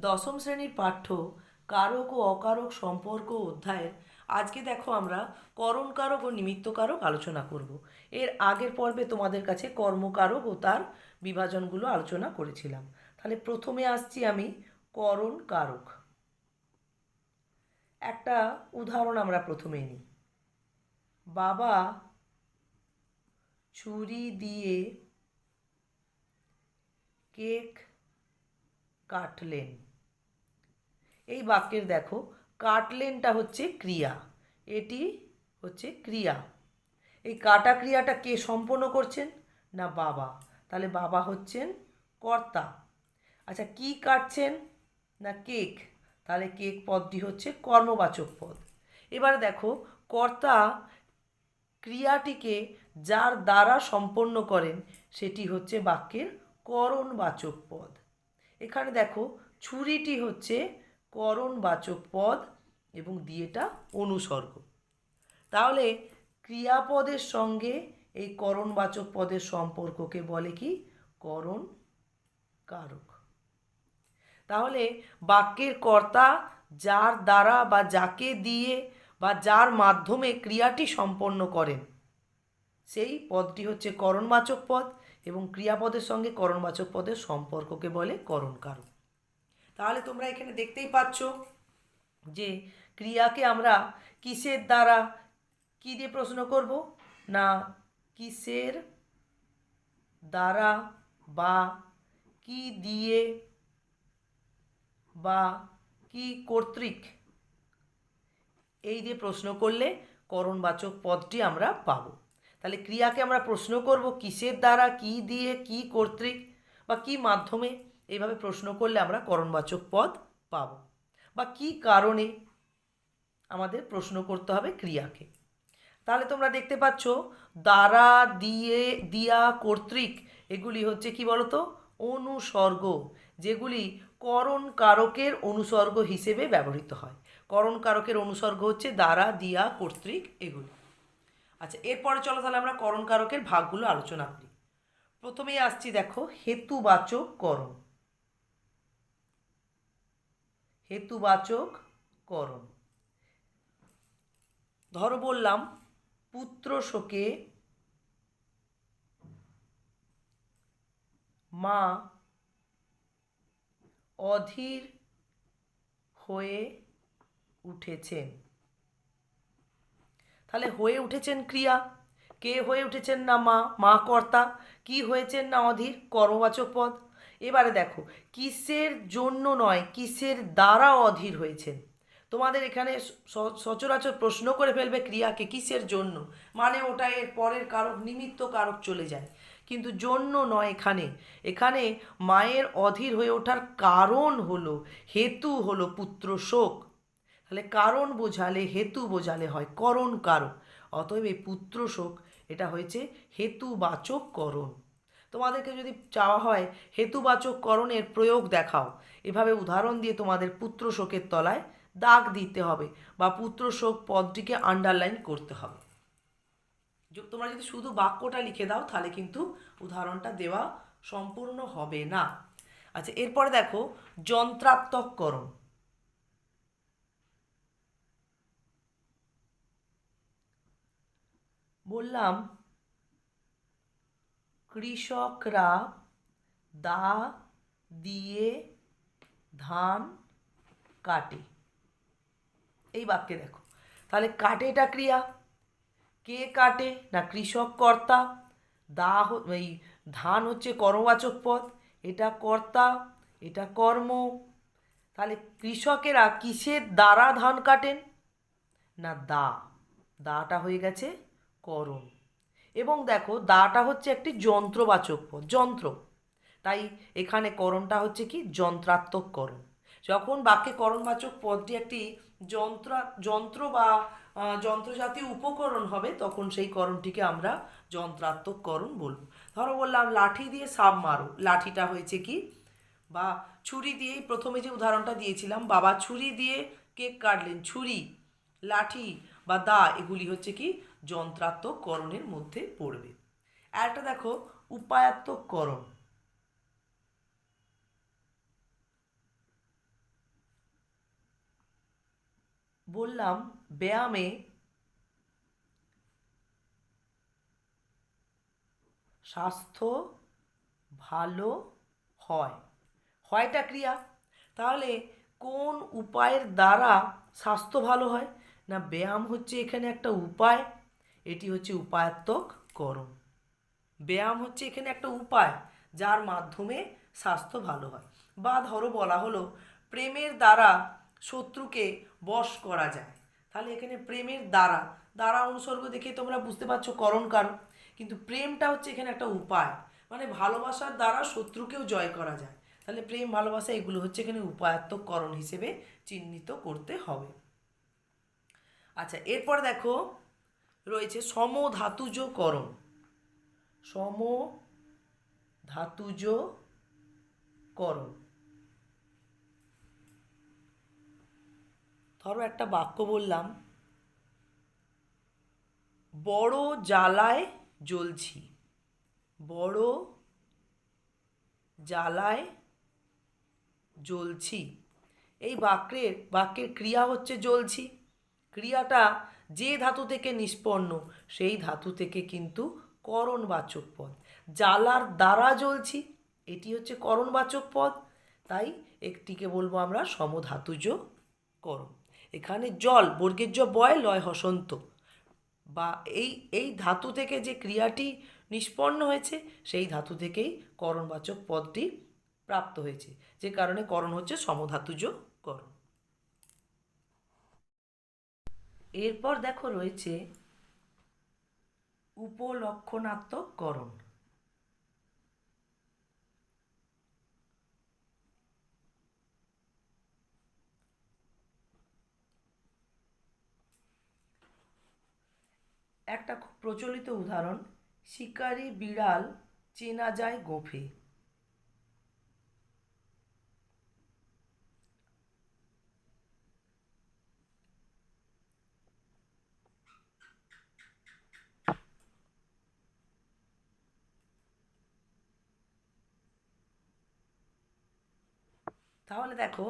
দশম শ্রেণির পাঠ্য, কারক ও অকারক সম্পর্ক অধ্যায়ের। আজকে দেখো আমরা করণকারক ও নিমিত্তকারক আলোচনা করব। এর আগের পর্বে তোমাদের কাছে কর্মকারক ও তার বিভাজনগুলো আলোচনা করেছিলাম। তাহলে প্রথমে আসছি আমি করণ কারক একটা উদাহরণ আমরা প্রথমে নিই। বাবা ছুরি দিয়ে কেক কাটলেন। এই বাক্যের দেখো, কাটলেনটা হচ্ছে ক্রিয়া, এটি হচ্ছে ক্রিয়া। এই কাটা ক্রিয়াটা কে সম্পন্ন করছেন? না, বাবা। তাহলে বাবা হচ্ছেন কর্তা। আচ্ছা কি কাটছেন? না, কেক। তাহলে কেক পদটি হচ্ছে কর্মবাচক পদ। এবার দেখো, কর্তা ক্রিয়াটিকে যার দ্বারা সম্পন্ন করেন, সেটি হচ্ছে বাক্যের করণবাচক পদ। এখানে দেখো, ছুরিটি হচ্ছে করণবাচক পদ এবং দিয়েটা অনুসর্গ। তাহলে ক্রিয়াপদের সঙ্গে এই করণবাচক পদের সম্পর্ককে বলে কি? করণ কারক তাহলে বাক্যের কর্তা যার দ্বারা বা যাকে দিয়ে বা যার মাধ্যমে ক্রিয়াটি সম্পন্ন করেন, সেই পদটি হচ্ছে করণবাচক পদ এবং ক্রিয়াপদের সঙ্গে করণবাচক পদের সম্পর্ককে বলে করণকারক। তাহলে তোমরা এখানে দেখতেই পাচ্ছ যে ক্রিয়াকে আমরা কিসের দ্বারা কি দিয়ে প্রশ্ন করব? না, কিসের দ্বারা বা কি দিয়ে বা কি কর্তৃক? এই দিয়ে প্রশ্ন করলে করণবাচক পদটি আমরা পাবো। তাহলে ক্রিয়াকে আমরা প্রশ্ন করব কিসের দ্বারা, কি দিয়ে, কি কর্তৃক বা কি মাধ্যমে? এইভাবে প্রশ্ন করলে আমরা করণবাচক পদ পাবো। বা কি কারণে আমাদের প্রশ্ন করতে হবে ক্রিয়াকে? তাহলে তোমরা দেখতে পাচ্ছ, দ্বারা দিয়ে, দিয়া কর্তৃক এগুলি হচ্ছে কি বলতো? অনুসর্গ, যেগুলি করণ কারকের অনুসর্গ হিসেবে ব্যবহৃত হয়। করণ কারকের অনুসর্গ হচ্ছে দ্বারা, দিয়া, কর্তৃক এগুলি। আচ্ছা এরপরে চলো তাহলে আমরা করণ কারকের ভাগগুলো আলোচনা করি। প্রথমেই আসছি দেখো, হেতুবাচক করণ। হেতুবাচক করণ। ধরো বললাম পুত্র শোকে মা অধীর হয়ে উঠেছেন। তাহলে হয়ে উঠেছেন ক্রিয়া। কে হয়ে উঠেছেন না মা? মা কর্তা। কি হয়েছেন না অধীর? কর্মবাচক পদ। এবারে দেখো, কিসের জন্য নয়, কিসের দ্বারা অধীর হয়েছেন? তোমাদের এখানে সচরাচর প্রশ্ন করে ফেলবে ক্রিয়াকে, কিসের জন্য? মানে ওটা এর পরের কারক, নিমিত্ত কারক চলে যায়। কিন্তু জন্য নয় এখানে। এখানে মায়ের অধীর হয়ে ওঠার কারণ হলো, হেতু হলো পুত্র শোক। তাহলে কারণ বোঝালে, হেতু বোঝালে হয় করণ কারক। অতএব এই পুত্র শোক, এটা হয়েছে হেতুবাচক করণ। তোমাদেরকে যদি চাওয়া হয় হেতুবাচক করণের প্রয়োগ দেখাও। এভাবে উদাহরণ দিয়ে তোমাদের পুত্র শোকের তলায় দাগ দিতে হবে বা পুত্র শোক পদটিকে আন্ডারলাইন করতে হবে। তোমরা যদি শুধু বাক্যটা লিখে দাও, তাহলে কিন্তু উদাহরণটা দেওয়া সম্পূর্ণ হবে না। আচ্ছা এরপরে দেখো, যন্ত্রাত্মককরণ। বললাম কৃষকরা দা দিয়ে ধান কাটে। এই বাক্যে দেখো। তাহলে কাটেটা ক্রিয়া? কে কাটে না কৃষক কর্তা দা এই ধান হচ্ছে কর্মবাচক পদ। এটা কর্তা, এটা কর্ম। তাহলে কৃষকেরা কিসের দ্বারা ধান কাটেন? না দা। দাটা হয়ে গেছে করণ। এবং দেখো, দাটা হচ্ছে একটি যন্ত্রবাচক পদ, যন্ত্র। তাই এখানে করণটা হচ্ছে কি? যন্ত্রাত্মক করণ। যখন বাক্যে করণবাচক পদটি একটি যন্ত্র যন্ত্র বা যন্ত্রজাতীয় উপকরণ হবে, তখন সেই করণটিকে আমরা যন্ত্রাত্মক করণ বলব। ধরো বললাম, লাঠি দিয়ে সাপ মারো। লাঠিটা হয়েছে কি? বা ছুরি দিয়েই প্রথমে যে উদাহরণটা দিয়েছিলাম, বাবা ছুরি দিয়ে কেক কাটলেন। ছুরি, লাঠি বা দা, এগুলি হচ্ছে কি? যন্ত্রাত্মক করণের মধ্যে পড়বে। আর একটা দেখো উপায়াত্মক করণ বললাম, ব্যায়ামে স্বাস্থ্য ভালো হয়। হয়টা ক্রিয়া? তাহলে কোন উপায়ের দ্বারা স্বাস্থ্য ভালো হয়? না, ব্যায়াম হচ্ছে এখানে একটা উপায় এটি হচ্ছে উপায়াত্মক করণ ব্যায়াম হচ্ছে এখানে একটা উপায় যার মাধ্যমে স্বাস্থ্য ভালো হয়। বা ধরো বলা হলো, প্রেমের দ্বারা শত্রুকে বশ করা যায়। তাহলে এখানে প্রেমের দ্বারা দ্বারা অনুসর্গ দেখে তোমরা বুঝতে পারছ করণ কারণ। কিন্তু প্রেমটা হচ্ছে এখানে একটা উপায়। মানে ভালোবাসার দ্বারা শত্রুকেও জয় করা যায়। তাহলে প্রেম, ভালোবাসা এগুলো হচ্ছে এখানে উপায়াত্মক করণ হিসেবে চিহ্নিত করতে হবে। আচ্ছা এরপর দেখো রয়েছে সমধাতুজ করণ সম ধাতুজ করণ ধরো একটা বাক্য বললাম, বড় জ্বালায় জ্বলছি, বড় জ্বালায় জ্বলছি। এই বাক্যের বাক্যের ক্রিয়া হচ্ছে জ্বলছি। ক্রিয়াটা যে ধাতু থেকে নিষ্পন্ন, সেই ধাতু থেকে কিন্তু করণবাচক পদ। জ্বালার দ্বারা জ্বলছি, এটি হচ্ছে করণবাচক পদ। তাই একটিকে বলব আমরা সমধাতুজ করণ। এখানে জল, বর্গের জ বয়, লয় হসন্ত। বা এই এই ধাতু থেকে যে ক্রিয়াটি নিষ্পন্ন হয়েছে, সেই ধাতু থেকেই করণবাচক পদটি প্রাপ্ত হয়েছে। যে কারণে করণ হচ্ছে সমধাতুজ করণ। এরপর দেখো রয়েছে উপলক্ষণাত্মক করণ। একটা খুব প্রচলিত উদাহরণ শিকারি বিড়াল চেনা যায় গোফে। তাহলে দেখো,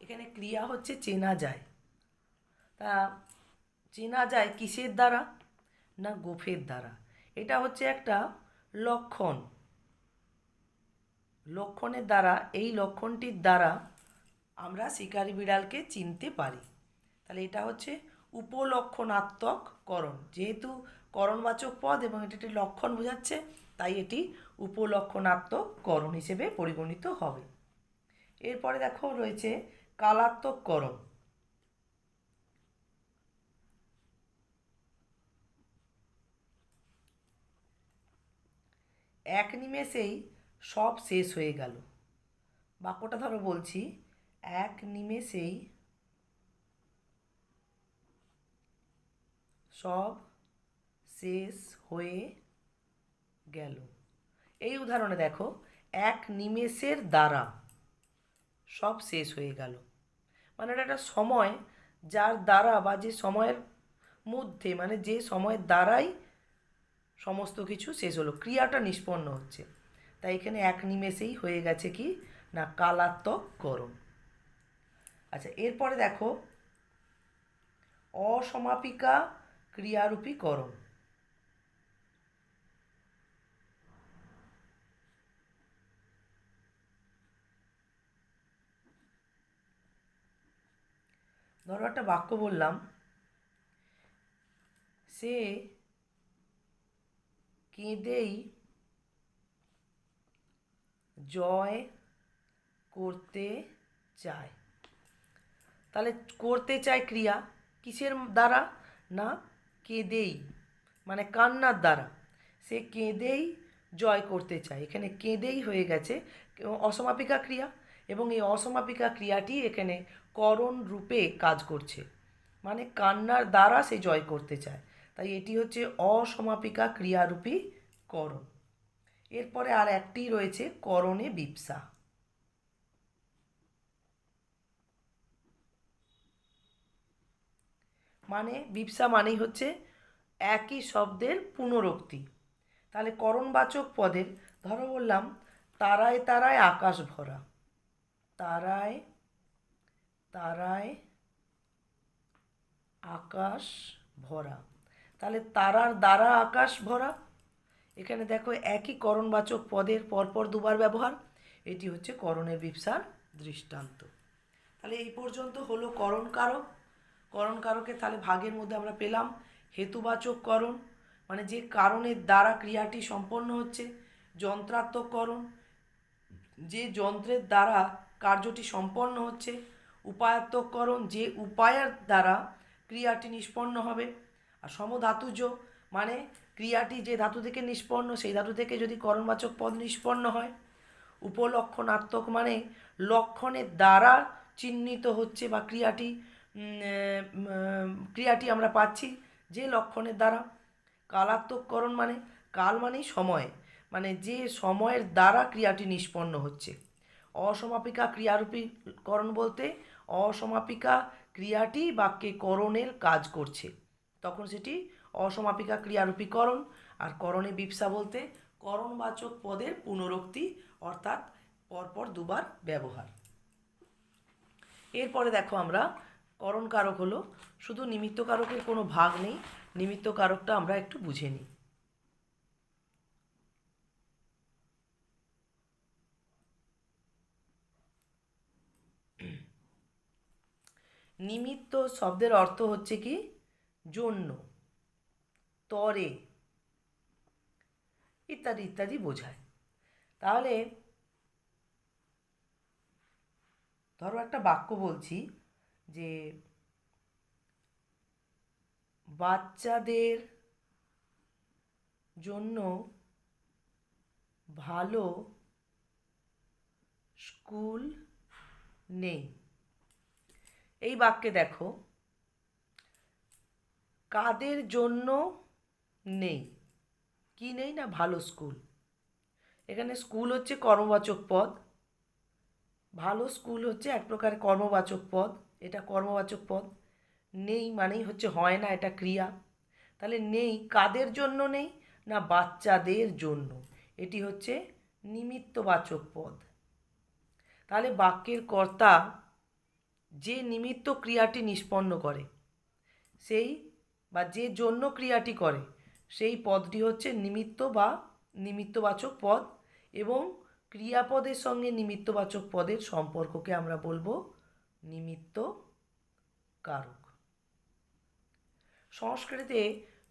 এখানে ক্রিয়া হচ্ছে চেনা যায়। তা চেনা যায় কিসের দ্বারা না গোফের দ্বারা? এটা হচ্ছে একটা লক্ষণ। লক্ষণের দ্বারা, এই লক্ষণটির দ্বারা আমরা শিকারি বিড়ালকে চিনতে পারি। তাহলে এটা হচ্ছে উপলক্ষণাত্মক করণ যেহেতু করণবাচক পদ এবং এটি একটি লক্ষণ বোঝাচ্ছে, তাই এটি উপলক্ষণাত্মক করণ হিসেবে পরিগণিত হবে। এরপরে দেখো রয়েছে কালাত্মক করণ। এক নিমেষেই সব শেষ হয়ে গেল। বাক্যটা ধরো বলছি, এক নিমেষেই সব শেষ হয়ে গেল। এই উদাহরণে দেখো, এক নিমেষের দ্বারা সব শেষ হয়ে গেল। মানে এটা একটা সময় যার দ্বারা বা যে সময়ের মধ্যে মানে যে সময়ের দ্বারাই সমস্ত কিছু শেষ হলো। ক্রিয়াটা নিষ্পন্ন হচ্ছে। তাই এখানে এক নিমেষেই হয়ে গেছে কি? না, কালাত্মক করণ। আচ্ছা এরপরে দেখো, অসমাপিকা ক্রিয়ারূপী করণ। ধরো একটা বাক্য বললাম। সে কেঁদেই জয় করতে চায়। তাহলে করতে চায় ক্রিয়া কিসের দ্বারা? না, কেঁদেই মানে কান্নার দ্বারা। সে কেঁদেই জয় করতে চায়। এখানে কেঁদেই হয়ে গেছে। অসমাপিকা ক্রিয়া। এবং এই অসমাপিকা ক্রিয়াটি এখানে করণ রূপে কাজ করছে। মানে কান্নার দ্বারা সে জয় করতে চায়। তাই এটি হচ্ছে অসমাপিকা ক্রিয়ারূপী করণ। এরপরে আর একটি রয়েছে করণে বিপসা। মানে বিপসা মানেই হচ্ছে একই শব্দের পুনরুক্তি। তাহলে করণবাচক পদের, ধরো বললাম, তারায় তারায় আকাশ ভরা। তারায় তারায় আকাশ ভরা। তাহলে তারার দ্বারা আকাশ ভরা। এখানে দেখো একই করণবাচক পদের পরপর দুবার ব্যবহার। এটি হচ্ছে করণের বিপসার দৃষ্টান্ত। তাহলে এই পর্যন্ত হলো করণ কারক করণ কারকে তাহলে ভাগের মধ্যে আমরা পেলাম হেতুবাচক করণ মানে যে কারণের দ্বারা ক্রিয়াটি সম্পন্ন হচ্ছে, যন্ত্রাত্মক করণ। যে যন্ত্রের দ্বারা কার্যটি সম্পন্ন হচ্ছে। উপায়াত্মকরণ যে উপায়ের দ্বারা ক্রিয়াটি নিষ্পন্ন হবে। আর সমধাতুজ মানে ক্রিয়াটি যে ধাতু থেকে নিষ্পন্ন, সেই ধাতু থেকে যদি করণবাচক পদ নিষ্পন্ন হয়। উপলক্ষণাত্মক মানে লক্ষণের দ্বারা চিহ্নিত হচ্ছে বা ক্রিয়াটি ক্রিয়াটি আমরা পাচ্ছি যে লক্ষণের দ্বারা। কালাত্মককরণ মানে কাল মানেই সময়। মানে যে সময়ের দ্বারা ক্রিয়াটি নিষ্পন্ন হচ্ছে। অসমাপিকা ক্রিয়ারূপীকরণ বলতে অসমাপিকা ক্রিয়াটি বাক্যে করণের কাজ করছে। তখন সেটি অসমাপিকা ক্রিয়ারূপীকরণ আর করণে বিপসা বলতে করণবাচক পদের পুনরুক্তি, অর্থাৎ পরপর দুবার ব্যবহার। এরপরে দেখো আমরা করণকারক হলো, শুধু নিমিত্তকারকের কোনো ভাগ নেই নিমিত্তকারকটা আমরা একটু বুঝে নিই। নিমিত্ত শব্দের অর্থ হচ্ছে কি? জন্য, তরে, ইত্যাদি ইত্যাদি বোঝায়। তাহলে ধরো একটা বাক্য বলছি যে বাচ্চাদের জন্য ভালো স্কুল নেই। এই বাক্যে দেখো, কাদের জন্য নেই? কি নেই না ভালো স্কুল? এখানে স্কুল হচ্ছে কর্মবাচক পদ। ভালো স্কুল হচ্ছে এক প্রকার কর্মবাচক পদ। এটা কর্মবাচক পদ। নেই মানেই হচ্ছে হয় না, এটা ক্রিয়া। তাহলে নেই কাদের জন্য নেই না বাচ্চাদের জন্য? এটি হচ্ছে নিমিত্তবাচক পদ। তাহলে বাক্যের কর্তা যে নিমিত্ত ক্রিয়াটি নিষ্পন্ন করে, সেই বা যে জন্য ক্রিয়াটি করে, সেই পদটি হচ্ছে নিমিত্ত বা নিমিত্তবাচক পদ এবং ক্রিয়াপদের সঙ্গে নিমিত্তবাচক পদের সম্পর্ককে আমরা বলব নিমিত্ত কারক। সংস্কৃতে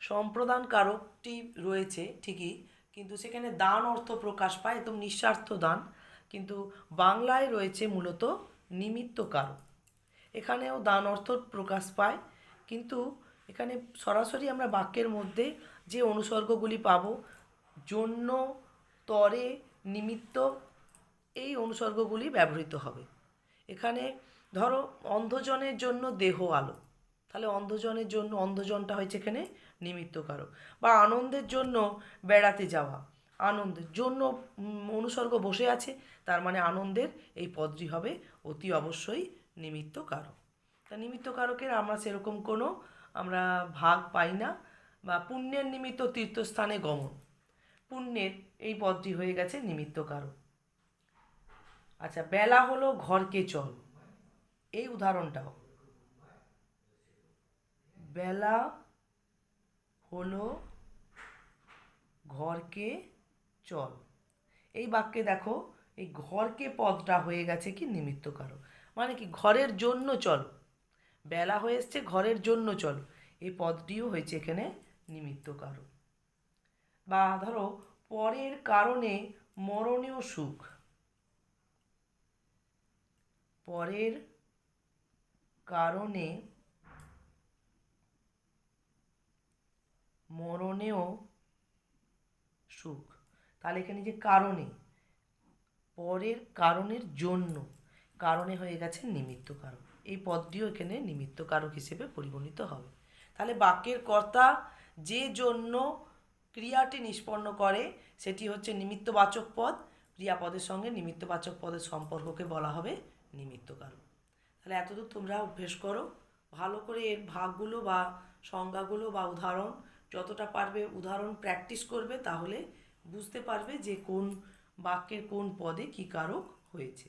সম্প্রদান কারকটি রয়েছে ঠিকই, কিন্তু সেখানে দান অর্থ প্রকাশ পায়, একদম নিঃস্বার্থ দান। কিন্তু বাংলায় রয়েছে মূলত নিমিত্ত কারক। এখানেও দান অর্থ প্রকাশ পায়। কিন্তু এখানে সরাসরি আমরা বাক্যের মধ্যে যে অনুসর্গগুলি পাবো, জন্য, তরে, নিমিত্ত, এই অনুসর্গগুলি ব্যবহৃত হবে। এখানে ধরো অন্ধজনের জন্য দেহ আলো। তাহলে অন্ধজনের জন্য, অন্ধজনটা হয়েছে এখানে নিমিত্ত কারক। বা আনন্দের জন্য বেড়াতে যাওয়া। আনন্দের জন্য অনুসর্গ বসে আছে, তার মানে আনন্দের এই পদটি হবে অতি অবশ্যই নিমিত্ত কারক তা নিমিত্ত কারকের আমরা সেরকম কোনো আমরা ভাগ পাই না বা পুণ্যের নিমিত্ত তীর্থস্থানে গমন। পুণ্যের এই পদটি হয়ে গেছে নিমিত্ত কারক। আচ্ছা বেলা হলো ঘরকে চল। এই উদাহরণটাও। বেলা হলো ঘরকে চল। এই বাক্যে দেখো, এই ঘরকে পদটা হয়ে গেছে কি নিমিত্ত কারক। মানে কি, ঘরের জন্য চলো। বেলা হয়ে এসছে, ঘরের জন্য চলো। এই পদটিও হয়েছে এখানে নিমিত্ত কারণ। বা ধরো, পরের কারণে মরণীয় সুখ। পরের কারণে মরণেও সুখ। তাহলে এখানে যে কারণে, পরের কারণের জন্য। কারণে হয়ে গেছে নিমিত্ত কারক এই পদটিও এখানে নিমিত্ত কারক হিসেবে পরিগণিত হবে। তাহলে বাক্যের কর্তা যে জন্য ক্রিয়াটি নিষ্পন্ন করে, সেটি হচ্ছে নিমিত্তবাচক পদ। ক্রিয়াপদের সঙ্গে নিমিত্তবাচক পদের সম্পর্ককে বলা হবে নিমিত্ত কারক। তাহলে এতদূর তোমরা অভ্যেস করো। ভালো করে এর ভাগগুলো বা সংজ্ঞাগুলো বা উদাহরণ যতটা পারবে উদাহরণ প্র্যাকটিস করবে, তাহলে বুঝতে পারবে যে কোন বাক্যের কোন পদে কী কারক হয়েছে।